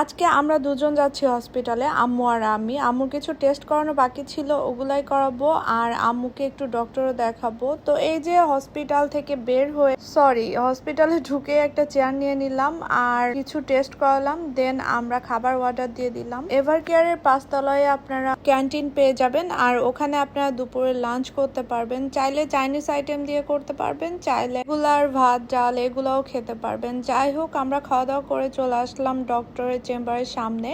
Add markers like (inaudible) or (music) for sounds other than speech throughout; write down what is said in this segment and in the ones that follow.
আজকে আমরা দুজন যাচ্ছি হসপিটালে আম্মু আর আমি। আম্মুর কিছু টেস্ট করানো বাকি ছিল, ওগুলাই করাবো, আর আম্মুকে একটু ডক্টরও দেখাবো। তো এই যে হসপিটাল থেকে বের হয়ে সরি হসপিটালে ঢুকে একটা চেয়ার নিয়ে নিলাম, আর কিছু টেস্ট করালাম দেন আমরা খাবার অর্ডার দিয়ে দিলাম। এভার কেয়ারের পাঁচতলায় আপনারা ক্যান্টিন পেয়ে যাবেন, আর ওখানে আপনারা দুপুরে লাঞ্চ করতে পারবেন। চাইলে চাইনিজ আইটেম দিয়ে করতে পারবেন, চাইলে রেগুলার ভাত, ডাল, এগুলাও খেতে পারবেন। যাই হোক, আমরা খাওয়া দাওয়া করে চলে আসলাম ডক্টরের চেম্বারের সামনে।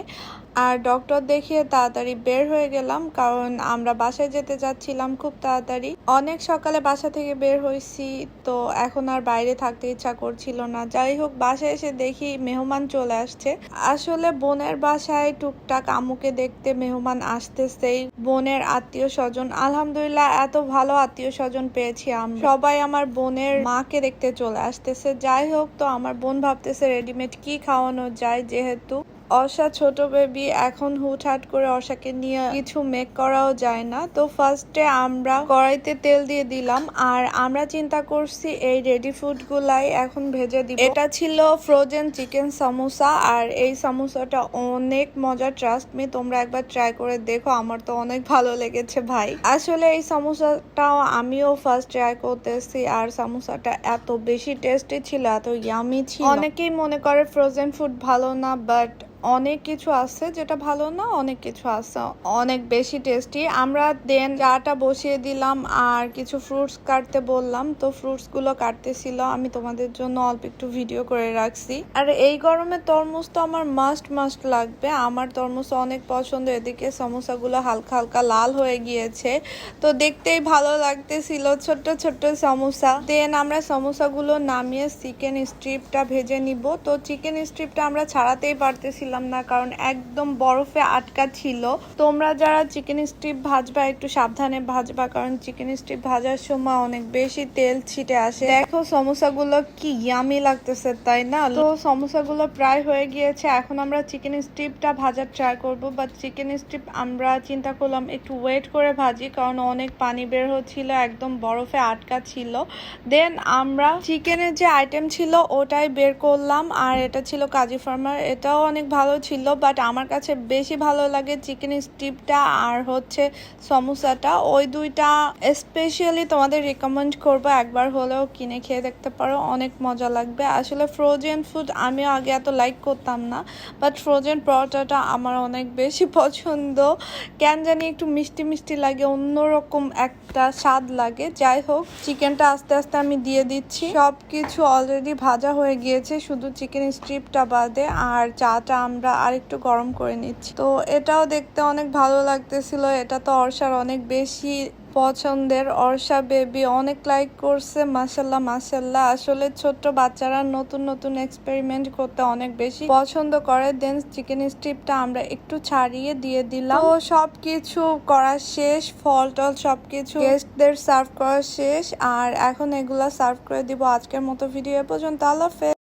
আর ডক্টর দেখিয়ে তাড়াতাড়ি বের হয়ে গেলাম, কারণ আমরা বাসায় যেতে যাচ্ছিলাম খুব তাড়াতাড়ি। অনেক সকালে বাসা থেকে বের হয়েছি তো এখন আর বাইরে থাকতে ইচ্ছা করছিল না। যাই হোক, বাসায় এসে দেখি মেহমান চলে আসছে। আসলে বোনের বাসায় টুকটাক আমুকে দেখতে মেহমান আসতেছেই। বোনের আত্মীয় স্বজন, আলহামদুলিল্লাহ এত ভালো আত্মীয় স্বজন পেয়েছি আমি সবাই আমার বোনের মাকে দেখতে চলে আসতেছে। যাই হোক, তো আমার বোন ভাবতেছে রেডিমেড কি খাওয়ানো যায় যেহেতু অর্ষা ছোট বেবি এখন হুটহাট করে অর্ষাকে নিয়ে কিছু মেক করাও যায় না। তো ফার্স্টে আমরা কড়াইতে তেল দিয়ে দিলাম আর আমরা চিন্তা করছি এই রেডি ফুড গুলাই এখন ভেজে দিব। এটা ছিল ফ্রোজেন চিকেন সামোসা আর এই সামোসাটা অনেক মজা ট্রাস্ট মি তোমরা একবার ট্রাই করে দেখো, আমার তো অনেক ভালো লেগেছে ভাই। আসলে এই সামোসাটাও আমিও ফার্স্ট ট্রাই করতেছি আর সামোসাটা এত বেশি টেস্টি ছিল, এত ইয়ামি ছিল। অনেকেই মনে করে ফ্রোজেন ফুড ভালো না বাট অনেক কিছু আছে যেটা ভালো না, অনেক কিছু আছে অনেক বেশি টেস্টি আমরা দেন চাটা বসিয়ে দিলাম আর কিছু ফ্রুটস কাটতে বললাম, তো ফ্রুটসগুলো কাটতেছিল। আমি তোমাদের জন্য অল্প একটু ভিডিও করে রাখছি। আর এই গরমে তরমুজ তো আমার মাস্ট মাস্ট লাগবে। আমার তরমুজ অনেক পছন্দ। এদিকে সমোসাগুলো হালকা হালকা লাল হয়ে গিয়েছে। তো দেখতেই ভালো লাগতেছিল ছোট্ট ছোট্ট সমোসা। দেন আমরা সমোসাগুলো নামিয়ে চিকেন স্ট্রিপটা ভেজে নিব। তো চিকেন স্ট্রিপটা আমরা ছাড়াতেই পারতেছিলাম না, কারণ একদম বরফে আটকা ছিল। তোমরা যারা চিকেন স্ট্রিপ ভাজবা, একটু সাবধানে ভাজবা, কারণ চিকেন স্ট্রিপ ভাজার সময় অনেক বেশি তেল ছিটে আসে। দেখো সমোসাগুলো কি ইয়ামি লাগতেছে, তাই না? তো সমোসাগুলো প্রায় হয়ে গিয়েছে, এখন আমরা চিকেন স্ট্রিপটা ভাজার ট্রাই করব বাট চিকেন স্ট্রিপ আমরা চিন্তা করলাম একটু ওয়েট করে ভাজি, কারণ অনেক পানি বের হচ্ছিল, একদম বরফে আটকা ছিল। দেন আমরা চিকেনের যে আইটেম ছিল, ওটাই বের করলাম, আর এটা ছিল কাজী ফার্মার, এটাও অনেক ভালো ছিল বাট আমার কাছে বেশি ভালো লাগে চিকেন স্টিপটা আর হচ্ছে সমোসাটা। ওই দুইটা স্পেশালি তোমাদের রেকমেন্ড করব, একবার হলেও কিনে খেয়ে দেখতে পারো, অনেক মজা লাগবে। আসলে ফ্রোজেন ফুড আমি আগে এত লাইক করতাম না বাট ফ্রোজেন পরোটাটা আমার অনেক বেশি (laughs) পছন্দ। কেন জানি একটু মিষ্টি মিষ্টি লাগে, অন্যরকম একটা স্বাদ লাগে। যাই হোক চিকেনটা আস্তে আস্তে আমি দিয়ে দিচ্ছি। সব কিছু অলরেডি ভাজা হয়ে গিয়েছে, শুধু চিকেন স্ট্রিপটা বাদে, আর চাটা আমরা আরেকটু গরম করে নিচ্ছি। তো এটাও দেখতে অনেক ভালো লাগতেছিল। এটা তো অর্ষার অনেক বেশি পছন্দের। অর্ষা বেবি অনেক লাইক করছে মাসাল্লাহ মাসাল্লাহ আসলে ছোট্ট বাচ্চারা নতুন নতুন এক্সপেরিমেন্ট করতে অনেক বেশি পছন্দ করে। দেন চিকেন স্ট্রিপটা আমরা একটু ছাড়িয়ে দিয়ে দিলাম। তো সবকিছু করা শেষ, ফল টল সবকিছু গেস্টদের সার্ভ করা শেষ। আর এখন এগুলা সার্ভ করে দিব আজকের মতো ভিডিও পর্যন্ত। আল্লাহ।